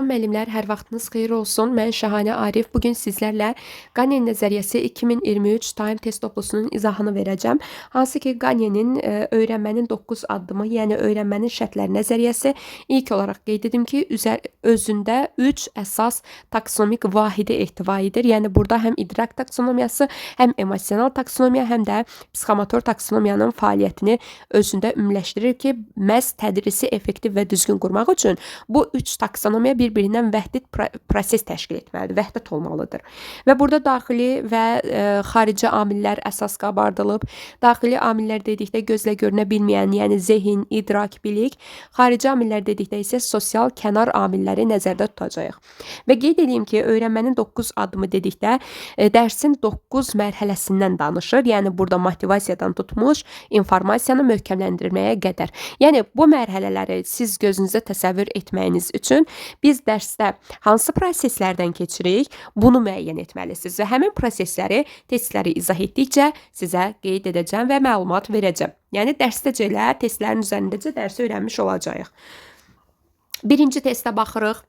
Müəllimlər, hər vaxtınız xeyir olsun. Mən Şahanə Arif. Bugün sizlərlə Qanen nəzəriyyəsi 2023 Time test toplusunun izahını verəcəm. Hansı ki, Qanenin e, öyrənmənin 9 addımı, yəni öyrənmənin şərtləri nəzəriyyəsi ilk olaraq qeyd edim ki, üzər, özündə 3 əsas taksonomik vahidi ehtiva edir. Yəni burada həm idrak taksonomiyası, həm emosional taksonomiya, həm də psixomotor taksonomiyanın fəaliyyətini özündə ümumiləşdirir ki, məhz tədrisi effektiv və düzgün qurmaq üçün bu 3 taksonomiya bir bir-birindən vəhdət proses təşkil etməlidir, vəhdət olmalıdır. Və burada daxili və e, xarici amillər əsas qabardılıb. Daxili amillər dedikdə gözlə görünə bilməyən, yəni zehin, idrak, bilik, xarici amillər dedikdə isə sosial kənar amilləri nəzərdə tutacağıq. Və qeyd edeyim ki, öyrənmənin 9 addımı dedikdə e, dərsin 9 mərhələsindən danışır. Yəni burada motivasiyadan tutmuş informasiyanı möhkəmləndirməyə qədər. Yəni bu mərhələləri siz gözünüzə təsəvvür etməyiniz üçün biz biz dərsdə hansı proseslərdən keçirik, bunu müəyyən etməlisiniz və həmin prosesləri testləri izah etdikcə sizə qeyd edəcəm və məlumat verəcəm. Yəni dərsdəcə testlərin üzərindəcə dərsi öyrənmiş olacağıq. Birinci testə baxırıq.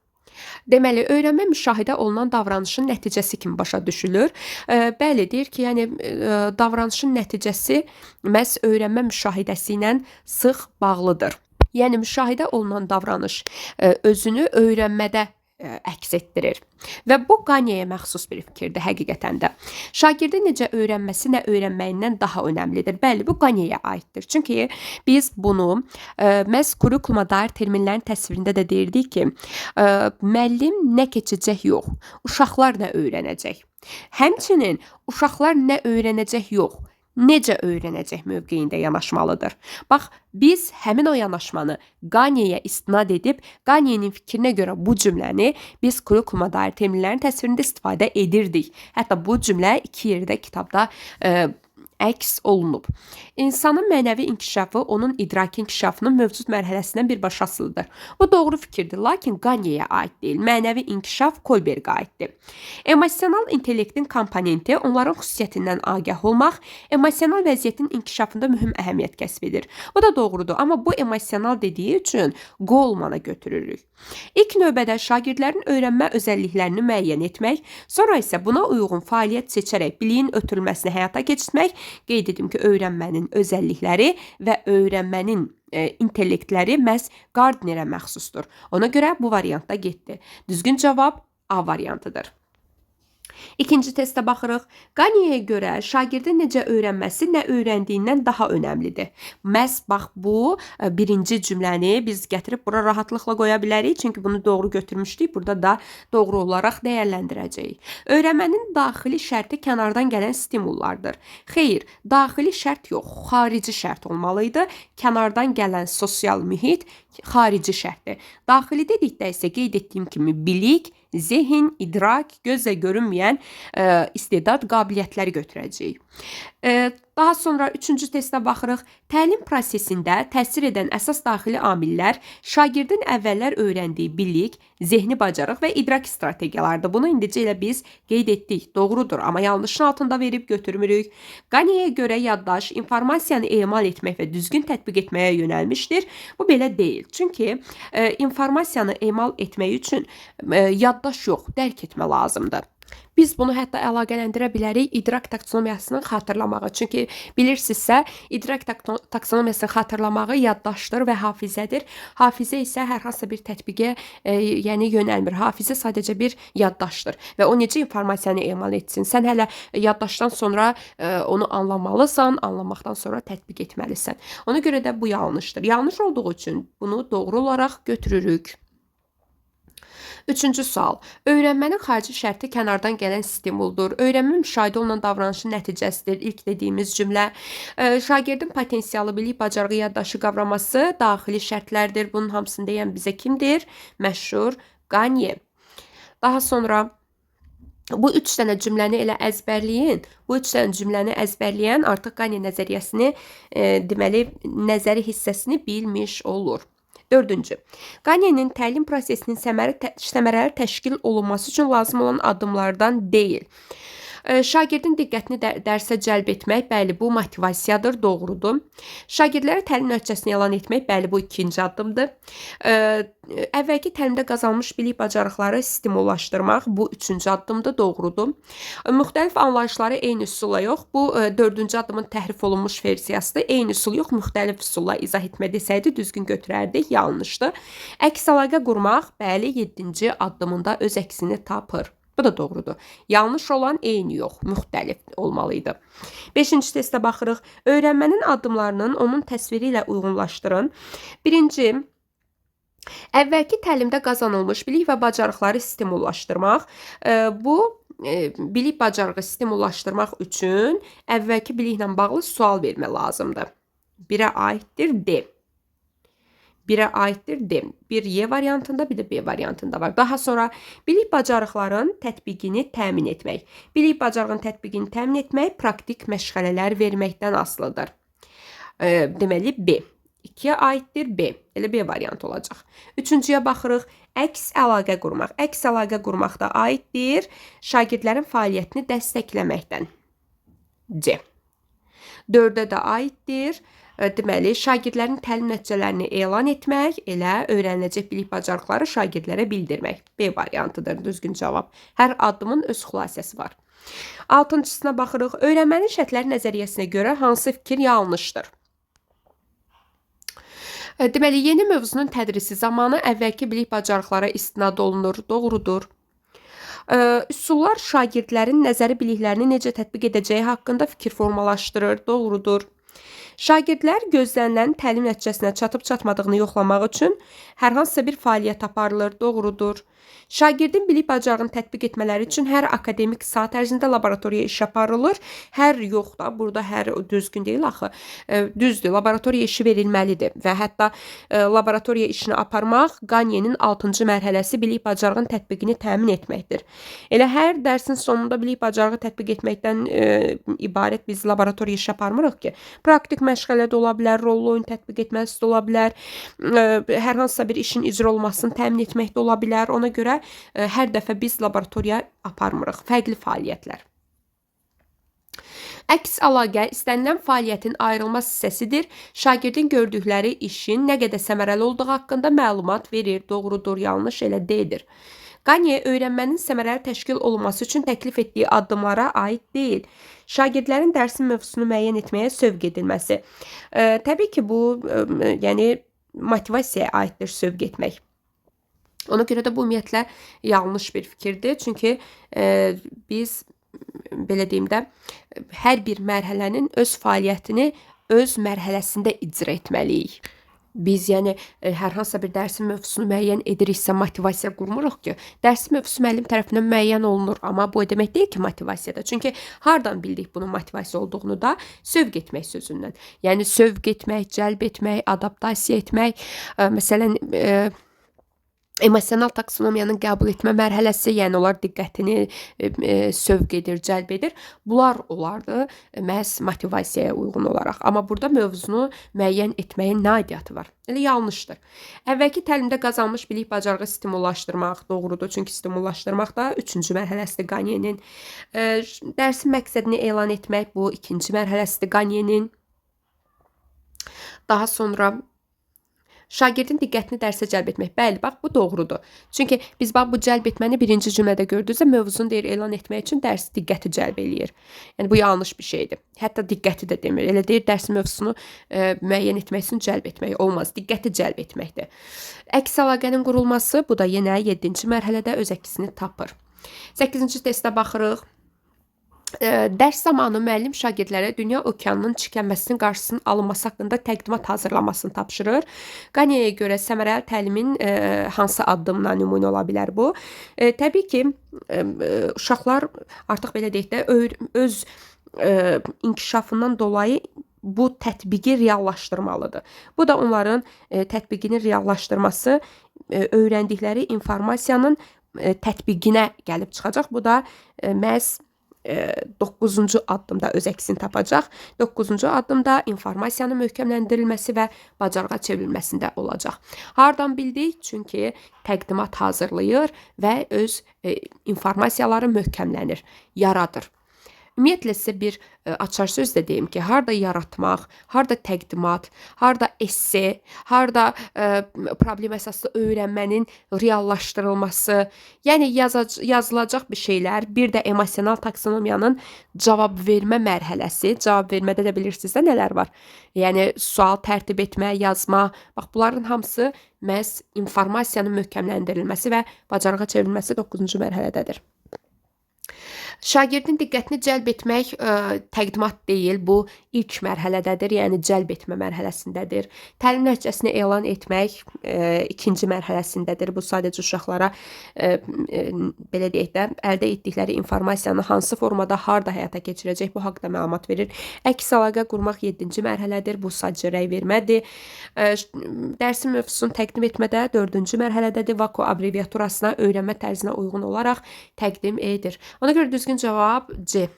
Deməli, öyrənmə müşahidə olunan davranışın nəticəsi kimi başa düşülür. E, bəli, deyir ki, yəni e, davranışın nəticəsi məhz öyrənmə müşahidəsi ilə sıx bağlıdır. Yəni müşahidə olunan davranış e, özünü öyrənmədə ə, əks etdirir. Və bu Qanyaya məxsus bir fikirdir həqiqətən də. Şagirdin necə öyrənməsi nə öyrənməyindən daha önəmlidir. Bəli, bu Qanyaya aiddir. Çünki biz bunu ə, məhz kurikuluma dair terminlərin təsvirində də deyirdik ki, ə, müəllim nə keçəcək yox, uşaqlar nə öyrənəcək. Həmçinin uşaqlar nə öyrənəcək yox, necə öyrənəcək mövqeyində yanaşmalıdır. Bax, biz həmin o yanaşmanı Qanyeyə istinad edib, Qanyenin fikrinə görə bu cümləni biz kurikuluma dair terminlərin təsvirində istifadə edirdik. Hətta bu cümlə iki yerdə kitabda e, əks olunub. İnsanın mənəvi inkişafı onun idraki inkişafının mövcud mərhələsindən birbaşa asılıdır. Bu doğru fikirdir, lakin Ganyeyə aid deyil. Mənəvi inkişaf Kolbergə aiddir. Emosional intellektin komponenti onların xüsusiyyətindən agah olmaq, emosional vəziyyətin inkişafında mühüm əhəmiyyət kəsb edir. Bu da doğrudur, amma bu emosional dediyi üçün Goldmana götürürük. İlk növbədə şagirdlərin öyrənmə özəlliklərini müəyyən etmək, sonra isə buna uyğun fəaliyyət seçərək biliyin ötürülməsini həyata keçirmək qeyd edim ki, öyrənmənin özəllikləri və öyrənmənin e, intellektləri məhz Gardnerə məxsusdur. Ona görə bu variantda getdi. Düzgün cavab A variantıdır. İkinci testə baxırıq. Qaniyəyə görə şagirdin necə öyrənməsi nə öyrəndiyindən daha önəmlidir. Məhz bax bu e, birinci cümləni biz gətirib bura rahatlıqla qoya bilərik, çünki bunu doğru götürmüşdük. Burada da doğru olaraq dəyərləndirəcəyik. Öyrənmənin daxili şərti kənardan gələn stimullardır. Xeyr, daxili şərt yox, xarici şərt olmalı idi. Kənardan gələn sosial mühit xarici şərtdir. Daxili dedikdə isə qeyd etdiyim kimi bilik, zehin, idrak, gözlə görünməyən e, istedad qabiliyyətləri götürəcəyik. E, daha sonra üçüncü testə baxırıq. Təlim prosesində təsir edən əsas daxili amillər şagirdin əvvəllər öyrəndiyi bilik, zehni bacarıq və idrak strategiyalarıdır. Bunu indicə elə biz qeyd etdik. Doğrudur, amma yanlışın altında verib götürmürük. Qaniyə görə yaddaş informasiyanı emal etmək və düzgün tətbiq etməyə yönəlmişdir. Bu belə deyil. Çünki e, informasiyanı emal etmək üçün e, yaddaş yox, dərk etmə lazımdır. Biz bunu hətta əlaqələndirə bilərik idrak taksonomiyasının xatırlamağı. Çünki bilirsinizsə, idrak taksonomiyasının xatırlamağı yaddaşdır və hafizədir. Hafizə isə hər hansı bir tətbiqə, e, yəni yönəlmir. Hafizə sadəcə bir yaddaşdır və o necə informasiyanı emal etsin? Sən hələ yaddaşdan sonra e, onu anlamalısan, anlamaqdan sonra tətbiq etməlisən. Ona görə də bu yanlışdır. Yanlış olduğu üçün bunu doğru olaraq götürürük. Üçüncü sual. Öyrənmənin xarici şərti kənardan gələn stimuldur. Öyrənmə müşahidə olunan davranışın nəticəsidir. İlk dediyimiz cümlə. Şagirdin potensialı, bilik, bacarığı, yaddaşı qavraması daxili şərtlərdir. Bunun hamısını deyən bizə kimdir? Məşhur Qanye. Daha sonra bu üç dənə cümləni elə əzbərləyin. Bu üç dənə cümləni əzbərləyən artıq Qanye nəzəriyyəsini, e, deməli, nəzəri hissəsini bilmiş olur. Dördüncü. Qanyenin təlim prosesinin səmərəli təşkil olunması üçün lazım olan addımlardan deyil. E, şagirdin diqqətini dərsə cəlb etmək, bəli, bu motivasiyadır, doğrudur. Şagirdlərə təlim nəticəsini elan etmək, bəli, bu ikinci addımdır. E, əvvəlki təlimdə qazanmış bilik bacarıqları stimullaşdırmaq, bu üçüncü addımdır, doğrudur. Müxtəlif anlayışları eyni üsulla yox, bu dördüncü addımın təhrif olunmuş versiyasıdır. Eyni üsul yox, müxtəlif üsulla izah etmə desəydi düzgün götürərdik, yanlışdır. Əks əlaqə qurmaq, bəli, 7-ci addımında öz əksini tapır. Bu da doğrudur. Yanlış olan eyni yox, müxtəlif olmalıydı. 5-ci testə baxırıq. Öyrənmənin addımlarının onun təsviri ilə uyğunlaşdırın. Birinci, əvvəlki təlimdə qazanılmış bilik və bacarıqları stimullaşdırmaq. E, bu e, bilik bacarığı stimullaşdırmaq üçün əvvəlki biliklə bağlı sual vermə lazımdır. Birə aiddir D. 1'e aittir dem. Bir Y variantında bir de B variantında var. Daha sonra bilik bacarıqların tətbiqini təmin etmək. Bilik bacarığın tətbiqini təmin etmək praktik məşğələlər verməkdən asılıdır. E, deməli B. 2-yə aiddir B. Elə B variantı olacaq. Üçüncüyə baxırıq. Əks əlaqə qurmaq. Əks əlaqə qurmaq da aiddir şagirdlərin fəaliyyətini dəstəkləməkdən. C. 4-ə də aiddir deməli, şagirdlərin təlim nəticələrini elan etmək, elə öyrəniləcək bilik bacarıqları şagirdlərə bildirmək. B variantıdır düzgün cavab. Hər addımın öz xülasəsi var. Altıncısına baxırıq. Öyrənmənin şərtləri nəzəriyyəsinə görə hansı fikir yanlışdır? Deməli, yeni mövzunun tədrisi zamanı əvvəlki bilik bacarıqlara istinad olunur. Doğrudur. Üsullar şagirdlərin nəzəri biliklərini necə tətbiq edəcəyi haqqında fikir formalaşdırır. Doğrudur. Şagirdlər gözlənilən təlim nəticəsinə çatıb-çatmadığını yoxlamaq üçün hər hansısa bir fəaliyyət aparılır, doğrudur. Şagirdin bilik bacarığını tətbiq etmələri üçün hər akademik saat ərzində laboratoriya iş aparılır. Hər yox da, burada hər düzgün deyil axı. E, düzdür, laboratoriya işi verilməlidir və hətta e, laboratoriya işini aparmaq Qanyenin 6-cı mərhələsi bilik bacarığının tətbiqini təmin etməkdir. Elə hər dərsin sonunda bilik bacarığı tətbiq etməkdən e, ibarət biz laboratoriya iş aparmırıq ki. Praktik məşğələ də ola bilər, rollu oyun tətbiq etməsi də ola bilər, e, hər hansısa bir işin icra olmasını təmin etmək də ola bilər. Ona görə e, hər dəfə biz laboratoriya aparmırıq, fərqli fəaliyyətlər. Əks əlaqə istənilən fəaliyyətin ayrılmaz hissəsidir. Şagirdin gördükləri işin nə qədər səmərəli olduğu haqqında məlumat verir. Doğrudur, yanlış elə deyildir. Qanye öyrənmənin səmərəli təşkil olunması üçün təklif etdiyi addımlara aid deyil. Şagirdlərin dərsin mövzusunu müəyyən etməyə sövq edilməsi. E, təbii ki, bu e, yəni motivasiyaya aiddir sövq etmək. Ona görə də bu ümumiyyətlə yanlış bir fikirdir. Çünki e, biz belə deyim də hər bir mərhələnin öz fəaliyyətini öz mərhələsində icra etməliyik. Biz yəni e, hər hansısa bir dərsin mövzusunu müəyyən ediriksə motivasiya qurmuruq ki, dərsin mövzusu müəllim tərəfindən müəyyən olunur, amma bu demək deyil ki, motivasiyadır. Çünki hardan bildik bunun motivasiya olduğunu da sövq etmək sözündən. Yəni sövq etmək, cəlb etmək, adaptasiya etmək, e, məsələn, ə, e, Emosional taksonomiyanın qəbul etmə mərhələsi, yəni onlar diqqətini e, e, sövq edir, cəlb edir. Bunlar olardı e, məhz motivasiyaya uyğun olaraq. Amma burada mövzunu müəyyən etməyin nə aidiyyatı var? Elə yanlışdır. Əvvəlki təlimdə qazanmış bilik bacarığı stimullaşdırmaq doğrudur. Çünki stimullaşdırmaq da 3-cü mərhələsidir Qanyenin. E, dərsin məqsədini elan etmək bu 2-ci mərhələsidir Qanyenin. Daha sonra Şagirdin diqqətini dərsə cəlb etmək. Bəli, bax bu doğrudur. Çünki biz bax bu cəlb etməni birinci cümlədə gördünüzsə, mövzunu deyir elan etmək üçün dərs diqqəti cəlb eləyir. Yəni bu yanlış bir şeydir. Hətta diqqəti də demir. Elə deyir dərs mövzusunu e, müəyyən etmək üçün cəlb etmək olmaz. Diqqəti cəlb etməkdir. Əks əlaqənin qurulması bu da yenə 7-ci mərhələdə öz əksini tapır. 8-ci testə baxırıq. Dərs zamanı müəllim şagirdlərə dünya okeanının çirklənməsinin qarşısının alınması haqqında təqdimat hazırlamasını tapşırır. Qaniyaya görə səmərəli təlimin hansı addımla nümunə ola bilər bu? Təbii ki, uşaqlar artıq belə deyək də öz inkişafından dolayı bu tətbiqi reallaşdırmalıdır. Bu da onların tətbiqini reallaşdırması öyrəndikləri informasiyanın tətbiqinə gəlib çıxacaq. Bu da məhz 9-cu addımda öz əksini tapacaq. 9-cu addımda informasiyanın möhkəmləndirilməsi və bacarığa çevrilməsində olacaq. Hardan bildik? Çünki təqdimat hazırlayır və öz e, informasiyaları möhkəmlənir, yaradır. Ümumiyyətlə sizə bir ə, açar söz də deyim ki, harda yaratmaq, harda təqdimat, harda esse, harda ə, problem əsaslı öyrənmənin reallaşdırılması, yəni yazılacaq bir şeylər, bir də emosional taksonomiyanın cavab vermə mərhələsi. Cavab vermədə də bilirsiniz də nələr var? Yəni sual tərtib etmə, yazma. Bax bunların hamısı məhz informasiyanın möhkəmləndirilməsi və bacarığa çevrilməsi 9-cu mərhələdədir. Şagirdin diqqətini cəlb etmək ə, təqdimat deyil, bu ilk mərhələdədir, yəni cəlb etmə mərhələsindədir. Təlim nəticəsini elan etmək ə, ikinci mərhələsindədir. Bu sadəcə uşaqlara ə, ə, belə deyək də əldə etdikləri informasiyanı hansı formada, harda həyata keçirəcək bu haqqda məlumat verir. Əks əlaqə qurmaq 7-ci mərhələdir. Bu sadəcə rəy vermədir. Ə, dərsin mövzusunu təqdim etmədə 4-cü mərhələdədir. VAKO abreviaturasına öyrənmə tərzinə uyğun olaraq təqdim edir. Ona görə düzgün cavab C.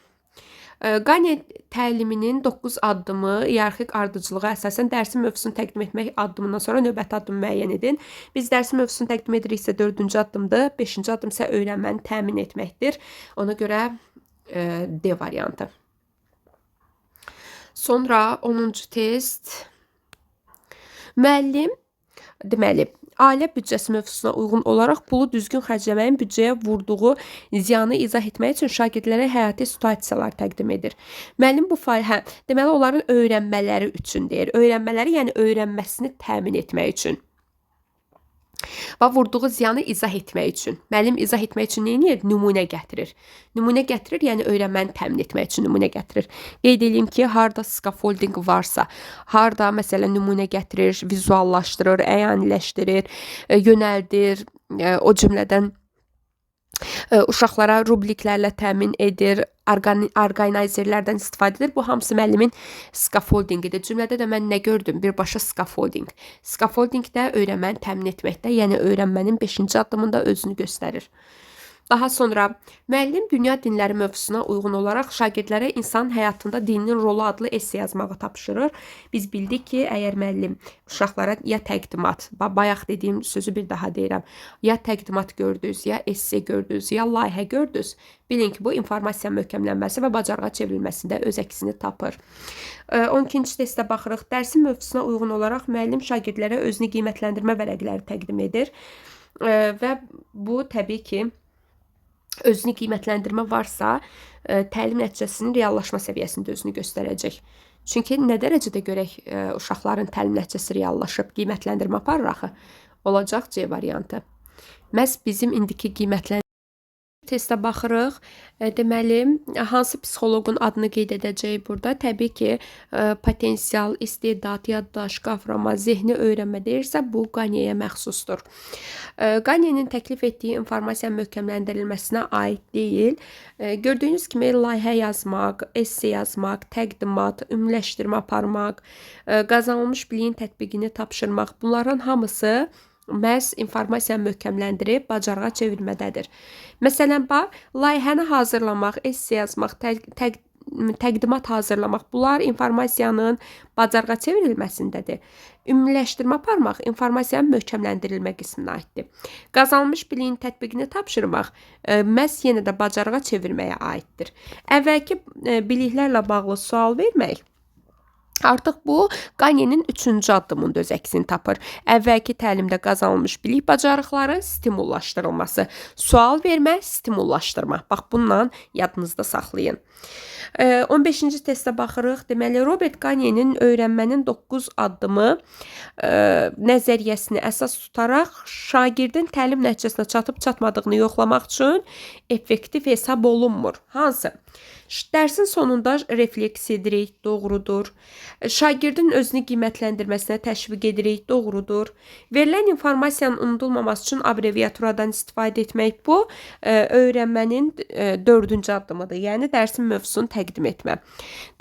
Qane təliminin 9 addımı iyerarxik ardıcılığa əsasən dərsin mövzusunu təqdim etmək addımından sonra növbəti addımı müəyyən edin. Biz dərsin mövzusunu təqdim ediriksə 4-cü addımdır, 5-ci addım isə öyrənməni təmin etməkdir. Ona görə D variantı. Sonra 10-cu test. Müəllim deməli ailə büdcəsi mövzusuna uyğun olaraq pulu düzgün xərcləməyin büdcəyə vurduğu ziyanı izah etmək üçün şagirdlərə həyati situasiyalar təqdim edir. Müəllim bu fəal hə, deməli onların öyrənmələri üçün deyir. Öyrənmələri, yəni öyrənməsini təmin etmək üçün və vurduğu ziyanı izah etmək üçün. Müəllim izah etmək üçün nə edir? Nümunə gətirir. Nümunə gətirir, yəni öyrənməni təmin etmək üçün nümunə gətirir. Qeyd edeyim ki, harda scaffolding varsa, harda məsələn nümunə gətirir, vizuallaşdırır, əyaniləşdirir, e, yönəldir, e, o cümlədən uşaqlara rubliklərlə təmin edir, orqanizerlərdən istifadə edir. Bu hamısı müəllimin skafoldinqidir. Cümlədə də mən nə gördüm? Birbaşa skafoldinq. Skafoldinq də öyrənməni təmin etməkdə, yəni öyrənmənin 5-ci addımında özünü göstərir. Daha sonra müəllim dünya dinləri mövzusuna uyğun olaraq şagirdlərə insan həyatında dinin rolu adlı esse yazmağı tapşırır. Biz bildik ki, əgər müəllim uşaqlara ya təqdimat, bayaq dediyim sözü bir daha deyirəm, ya təqdimat gördünüz, ya esse gördünüz, ya layihə gördünüz, bilin ki, bu informasiya möhkəmlənməsi və bacarığa çevrilməsində öz əksini tapır. 12-ci testə baxırıq. Dərsin mövzusuna uyğun olaraq müəllim şagirdlərə özünü qiymətləndirmə vərəqləri təqdim edir və bu təbii ki, özünü qiymətləndirmə varsa, e, təlim nəticəsinin reallaşma səviyyəsində özünü göstərəcək. Çünki nə dərəcədə görək e, uşaqların təlim nəticəsi reallaşıb qiymətləndirmə aparır axı? Olacaq C variantı. Məhz bizim indiki qiymətləndirmə testə baxırıq. E, deməli, hansı psixoloqun adını qeyd edəcəyik burada? Təbii ki, e, potensial, istedad, yaddaş, qavrama, zehni öyrənmə deyirsə, bu Qaneyə məxsusdur. E, Qanenin təklif etdiyi informasiya möhkəmləndirilməsinə aid deyil. Gördüyünüz kimi layihə yazmaq, esse yazmaq, təqdimat, ümumiləşdirmə aparmaq, qazanılmış biliyin tətbiqini tapşırmaq, bunların hamısı məhz informasiyanı möhkəmləndirib bacarığa çevirmədədir. Məsələn, bax, layihəni hazırlamaq, esse yazmaq, təq təq təqdimat hazırlamaq, bunlar informasiyanın bacarığa çevrilməsindədir. Ümumiləşdirmə aparmaq informasiyanın möhkəmləndirilmə qisminə aiddir. Qazanılmış biliyin tətbiqini tapşırmaq e, məhz yenə də bacarığa çevirməyə aiddir. Əvvəlki e, biliklərlə bağlı sual vermək Artıq bu Qanenin üçüncü addımında öz əksini tapır. Əvvəlki təlimdə qazanılmış bilik bacarıqları stimullaşdırılması, sual vermə, stimullaşdırma. Bax bununla yadınızda saxlayın. 15-ci testə baxırıq. Deməli Robert Qanenin öyrənmənin 9 addımı nəzəriyyəsini əsas tutaraq şagirdin təlim nəticəsinə çatıb çatmadığını yoxlamaq üçün effektiv hesab olunmur. Hansı? Dərsin sonunda refleks edirik, doğrudur. Şagirdin özünü qiymətləndirməsinə təşviq edirik, doğrudur. Verilən informasiyanın unudulmaması üçün abreviaturadan istifadə etmək bu e, öyrənmənin 4-cü e, addımıdır. Yəni dərsin mövzusunu təqdim etmə.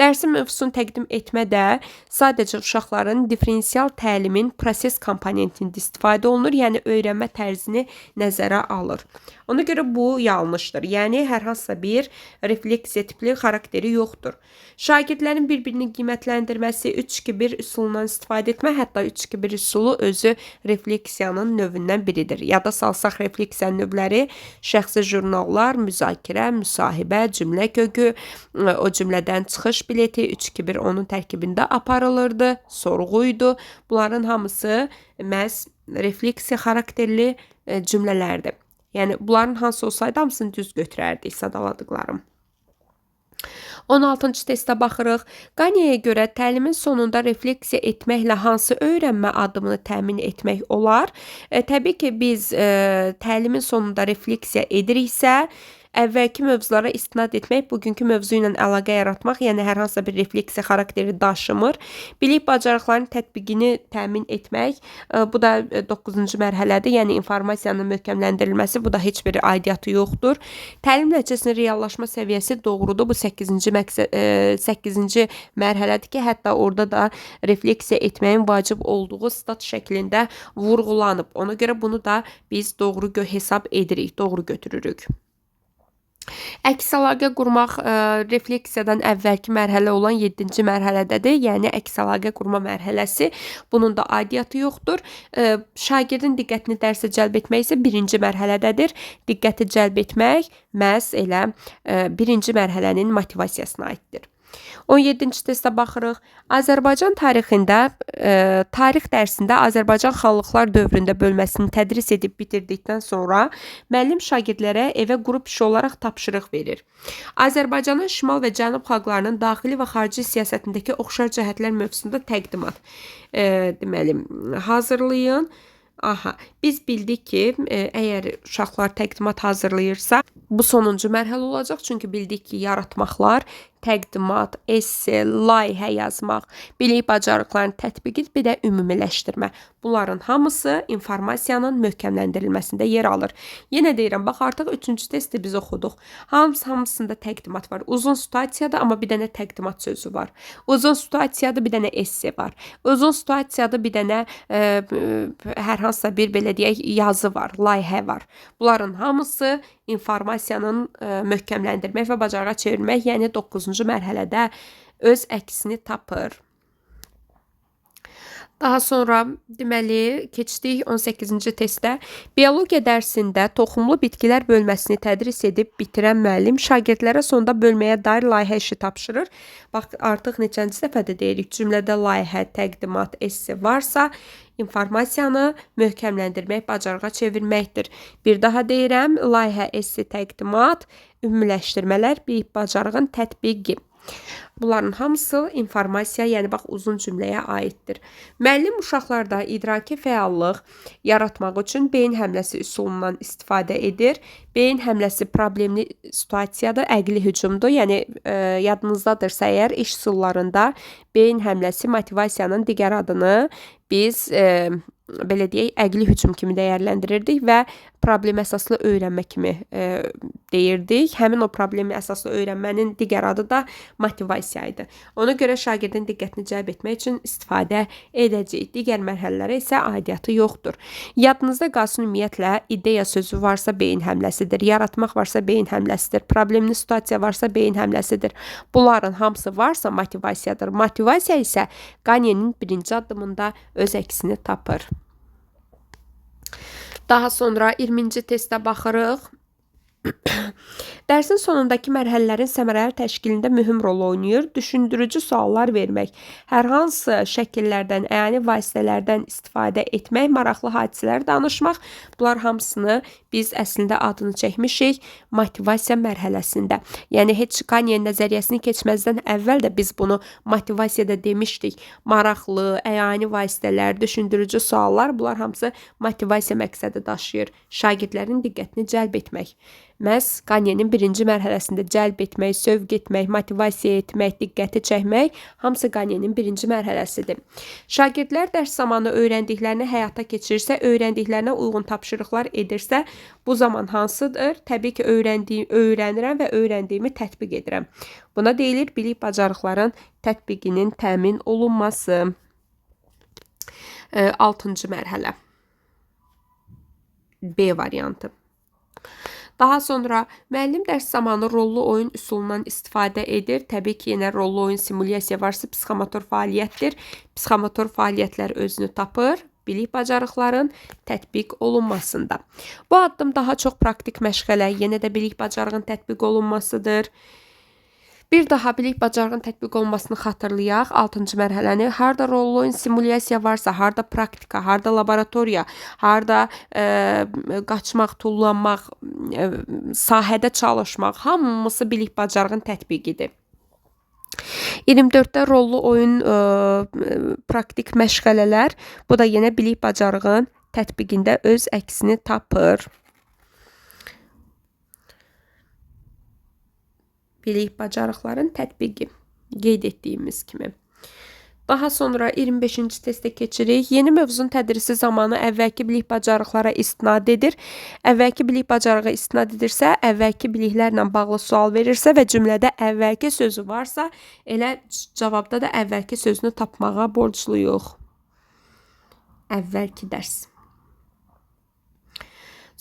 Dərsin mövzusunu təqdim etmədə sadəcə uşaqların differensial təlimin proses komponentində istifadə olunur, yəni öyrənmə tərzini nəzərə alır. Ona görə bu yanlışdır. Yəni hər hansısa bir refleksiya tipli xarakteri yoxdur. Şagirdlərin bir-birini qiymətləndirməsi möhkəmləndirməsi, 3-2-1 üsulundan istifadə etmə, hətta 3-2-1 üsulu özü refleksiyanın növündən biridir. Yada salsaq refleksiyanın növləri şəxsi jurnallar, müzakirə, müsahibə, cümlə kökü, o cümlədən çıxış bileti 3-2-1 onun tərkibində aparılırdı, sorğuydu. Bunların hamısı məhz refleksiya xarakterli e, cümlələrdir. Yəni bunların hansı olsaydı hamısını düz götürərdik sadaladıqlarım. 16-cı testə baxırıq. Qaniyaya görə təlimin sonunda refleksiya etməklə hansı öyrənmə addımını təmin etmək olar? E, təbii ki, biz e, təlimin sonunda refleksiya ediriksə, əvvəlki mövzulara istinad etmək bugünkü mövzu ilə əlaqə yaratmaq, yəni hər hansısa bir refleksiya xarakteri daşımır. Bilik bacarıqlarının tətbiqini təmin etmək, e, bu da 9-cu e, mərhələdir. Yəni informasiyanın möhkəmləndirilməsi, bu da heç bir aidiyyatı yoxdur. Təlim nəticəsinin reallaşma səviyyəsi doğrudur. Bu 8-ci məqsəd 8-ci mərhələdir ki, hətta orada da refleksiya etməyin vacib olduğu stat şəklində vurğulanıb. Ona görə bunu da biz doğru hesab edirik, doğru götürürük. Əks əlaqə qurmaq ə, e, refleksiyadan əvvəlki mərhələ olan 7-ci mərhələdədir. Yəni əks əlaqə qurma mərhələsi. Bunun da aidiyyatı yoxdur. Ə, e, şagirdin diqqətini dərsə cəlb etmək isə 1-ci mərhələdədir. Diqqəti cəlb etmək məhz elə ə, e, 1-ci mərhələnin motivasiyasına aiddir. 17-ci testə baxırıq. Azərbaycan tarixində e, tarix dərsində Azərbaycan xanlıqlar dövründə bölməsini tədris edib bitirdikdən sonra müəllim şagirdlərə evə qrup işi olaraq tapşırıq verir. Azərbaycanın şimal və cənub xalqlarının daxili və xarici siyasətindəki oxşar cəhətlər mövzusunda təqdimat e, deməli hazırlayın. Aha, biz bildik ki, e, əgər uşaqlar təqdimat hazırlayırsa, bu sonuncu mərhələ olacaq. Çünki bildik ki, yaratmaqlar təqdimat, esse, layihə yazmaq, bilik bacarıqlarını tətbiq bir də ümumiləşdirmə. Bunların hamısı informasiyanın möhkəmləndirilməsində yer alır. Yenə deyirəm, bax artıq 3-cü testi biz oxuduq. Hamısı hamısında təqdimat var. Uzun situasiyada amma bir dənə təqdimat sözü var. Uzun situasiyada bir dənə esse var. Uzun situasiyada bir dənə ə, e, hər hansısa bir belə deyək yazı var, layihə var. Bunların hamısı informasiyanın e, möhkəmləndirmək və bacarığa çevirmək, yəni 9 9-cu mərhələdə öz əksini tapır. Daha sonra deməli keçdik 18-ci testə. Biologiya dərsində toxumlu bitkilər bölməsini tədris edib bitirən müəllim şagirdlərə sonda bölməyə dair layihə işi tapşırır. Bax artıq neçənci dəfədə deyirik, cümlədə layihə, təqdimat, esse varsa, informasiyanı möhkəmləndirmək, bacarığa çevirməkdir. Bir daha deyirəm, layihə, esse, təqdimat, ümumiləşdirmələr, bir bacarığın tətbiqi. Bunların hamısı informasiya, yəni bax uzun cümləyə aiddir. Müəllim uşaqlarda idraki fəallıq yaratmaq üçün beyin həmləsi üsulundan istifadə edir. Beyin həmləsi problemli situasiyadır, əqli hücumdur. Yəni e, yadınızdadırsa əgər iş üsullarında beyin həmləsi motivasiyanın digər adını biz e, belə deyək, əqli hücum kimi dəyərləndirirdik və problem əsaslı öyrənmə kimi e, deyirdik. Həmin o problemi əsaslı öyrənmənin digər adı da motivasiya idi. Ona görə şagirdin diqqətini cəlb etmək üçün istifadə edəcəyik. Digər mərhələlərə isə aidiyyatı yoxdur. Yadınızda qalsın ümumiyyətlə ideya sözü varsa beyin həmləsidir, yaratmaq varsa beyin həmləsidir, problemli situasiya varsa beyin həmləsidir. Bunların hamısı varsa motivasiyadır. Motivasiya isə Qanyenin birinci addımında öz əksini tapır. Daha sonra 20-ci testə baxırıq. Dərsin sonundakı mərhələlərin səmərəli təşkilində mühüm rol oynayır. Düşündürücü suallar vermək, hər hansı şəkillərdən, əyani vasitələrdən istifadə etmək, maraqlı hadisələr danışmaq, bunlar hamısını biz əslində adını çəkmişik motivasiya mərhələsində. Yəni heç Kanye nəzəriyyəsini keçməzdən əvvəl də biz bunu motivasiyada demişdik. Maraqlı, əyani vasitələr, düşündürücü suallar, bunlar hamısı motivasiya məqsədi daşıyır. Şagirdlərin diqqətini cəlb etmək məhz Qanyenin birinci mərhələsində cəlb etmək, sövq etmək, motivasiya etmək, diqqəti çəkmək hamısı Qanyenin birinci mərhələsidir. Şagirdlər dərs zamanı öyrəndiklərini həyata keçirirsə, öyrəndiklərinə uyğun tapşırıqlar edirsə, bu zaman hansıdır? Təbii ki, öyrəndiyim, öyrənirəm və öyrəndiyimi tətbiq edirəm. Buna deyilir bilik bacarıqların tətbiqinin təmin olunması. 6-cı mərhələ. B variantı. Daha sonra müəllim dərs zamanı rollu oyun üsulundan istifadə edir. Təbii ki, yenə rollu oyun simulyasiya varsa psixomotor fəaliyyətdir. Psixomotor fəaliyyətlər özünü tapır bilik bacarıqların tətbiq olunmasında. Bu addım daha çox praktik məşğələ, yenə də bilik bacarığın tətbiq olunmasıdır. Bir daha bilik bacarığın tətbiq olunmasını xatırlayaq. 6-cı mərhələni harda rollu oyun simulyasiya varsa, harda praktika, harda laboratoriya, harda ə, qaçmaq, tullanmaq, ə, sahədə çalışmaq, hamısı bilik bacarığın tətbiqidir. 24-də rollu oyun ə, praktik məşğələlər. Bu da yenə bilik bacarığın tətbiqində öz əksini tapır. Bilik bacarıqların tətbiqi qeyd etdiyimiz kimi. Daha sonra 25-ci testə keçirik. Yeni mövzun tədrisi zamanı əvvəlki bilik bacarıqlara istinad edir. Əvvəlki bilik bacarığı istinad edirsə, əvvəlki biliklərlə bağlı sual verirsə və cümlədə əvvəlki sözü varsa, elə cavabda da əvvəlki sözünü tapmağa borcluyuq. Əvvəlki dərs.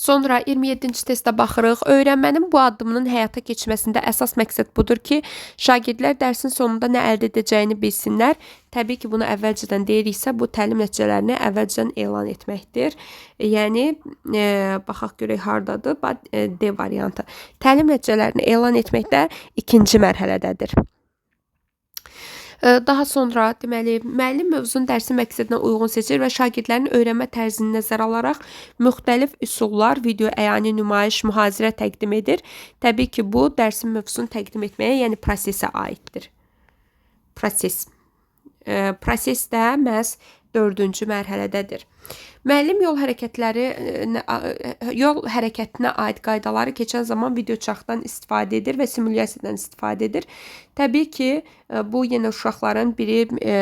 Sonra 27-ci testə baxırıq. Öyrənmənin bu addımının həyata keçməsində əsas məqsəd budur ki, şagirdlər dərsin sonunda nə əldə edəcəyini bilsinlər. Təbii ki, bunu əvvəlcədən deyiriksə, bu təlim nəticələrini əvvəlcədən elan etməkdir. Yəni, e, baxaq görək hardadır? E, D variantı. Təlim nəticələrini elan etməkdə ikinci mərhələdədir. Daha sonra deməli müəllim mövzunun dərsin məqsədinə uyğun seçir və şagirdlərin öyrənmə tərzini nəzərə alaraq müxtəlif üsullar, video əyani nümayiş, mühazirə təqdim edir. Təbii ki, bu dərsin mövzusunu təqdim etməyə, yəni prosesə aiddir. Proses. Proses də məhz 4-cü mərhələdədir. Müəllim yol hərəkətləri yol hərəkətinə aid qaydaları keçən zaman videoçarxdan istifadə edir və simulyasiyadan istifadə edir. Təbii ki, bu yenə uşaqların biri e,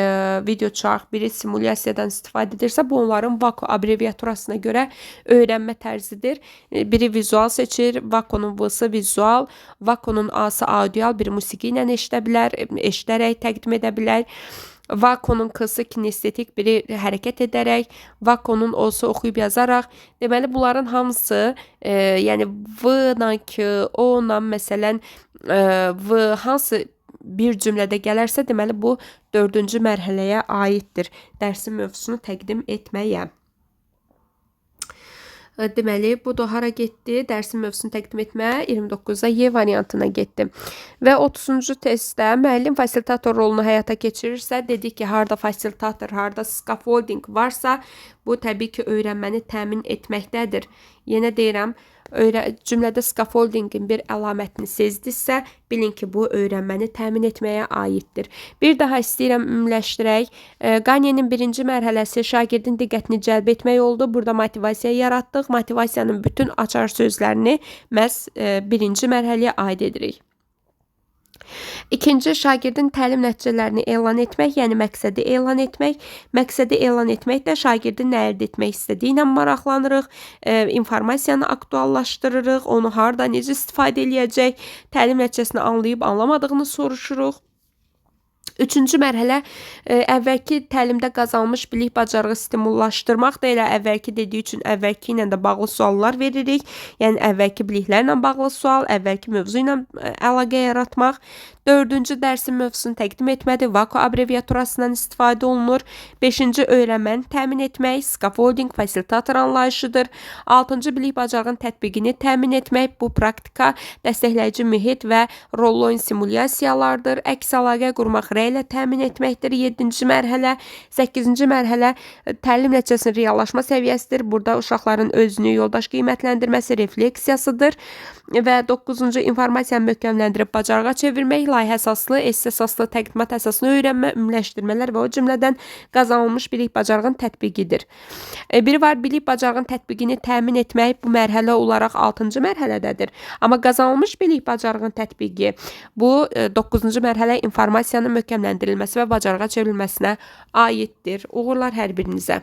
videoçarx, biri simulyasiyadan istifadə edirsə, bu onların VAKO abreviaturasına görə öyrənmə tərzidir. Biri vizual seçir, VAKO-nun V-sı vizual, VAKO-nun A-sı audial, bir musiqi ilə eşidə bilər, eşidərək təqdim edə bilər. Vakonun kısı kinestetik biri hərəkət edərək, Vakonun olsa oxuyub yazaraq. Deməli bunların hamısı, e, yəni V-la K, O-la məsələn e, V hansı bir cümlədə gələrsə, deməli bu 4-cü mərhələyə aiddir. Dərsin mövzusunu təqdim etməyə. Deməli, bu da hara getdi? Dərsin mövzusunu təqdim etməyə 29-da Y variantına getdi. Və 30-cu testdə müəllim fasilitator rolunu həyata keçirirsə, dedik ki, harda fasilitator, harda scaffolding varsa, bu təbii ki, öyrənməni təmin etməkdədir. Yenə deyirəm, cümlədə scaffoldingin bir əlamətini sezdinizsə, bilin ki, bu öyrənməni təmin etməyə aiddir. Bir daha istəyirəm ümumiləşdirək. Qanyenin birinci mərhələsi şagirdin diqqətini cəlb etmək oldu. Burada motivasiya yaratdıq. Motivasiyanın bütün açar sözlərini məhz birinci mərhələyə aid edirik. İkinci, şagirdin təlim nəticələrini elan etmək, yəni məqsədi elan etmək. Məqsədi elan etmək də şagirdin nə əldə etmək istədiyi ilə maraqlanırıq, e, informasiyanı aktuallaşdırırıq, onu harda, necə istifadə eləyəcək, təlim nəticəsini anlayıb anlamadığını soruşuruq. Üçüncü mərhələ ə, əvvəlki təlimdə qazanmış bilik bacarığı stimullaşdırmaq da elə əvvəlki dediyi üçün əvvəlki ilə də bağlı suallar veririk. Yəni əvvəlki biliklərlə bağlı sual, əvvəlki mövzu ilə əlaqə yaratmaq. Dördüncü dərsin mövzusunu təqdim etmədir. VAKO abreviaturasından istifadə olunur. Beşinci öyrənməni təmin etmək, scaffolding fasilitator anlayışıdır. Altıncı bilik bacarığın tətbiqini təmin etmək, bu praktika, dəstəkləyici mühit və rol oyun simulyasiyalardır. Əks əlaqə qurmaq rəy ilə təmin etməkdir. 7-ci mərhələ, 8-ci mərhələ e, təlim nəticəsinin reallaşma səviyyəsidir. Burada uşaqların özünü yoldaş qiymətləndirməsi refleksiyasıdır və 9-cu informasiyanı möhkəmləndirib bacarığa çevirmək, layihə əsaslı, esse əsaslı, təqdimat əsaslı öyrənmə, ümumiləşdirmələr və o cümlədən qazanılmış bilik bacarığın tətbiqidir. E, biri var bilik bacarığın tətbiqini təmin etmək bu mərhələ olaraq 6-cı mərhələdədir. Amma qazanılmış bilik bacarığın tətbiqi bu 9-cu e, mərhələ informasiyanın möhkəmləndirilməsi və bacarığa çevrilməsinə aiddir. Uğurlar hər birinizə.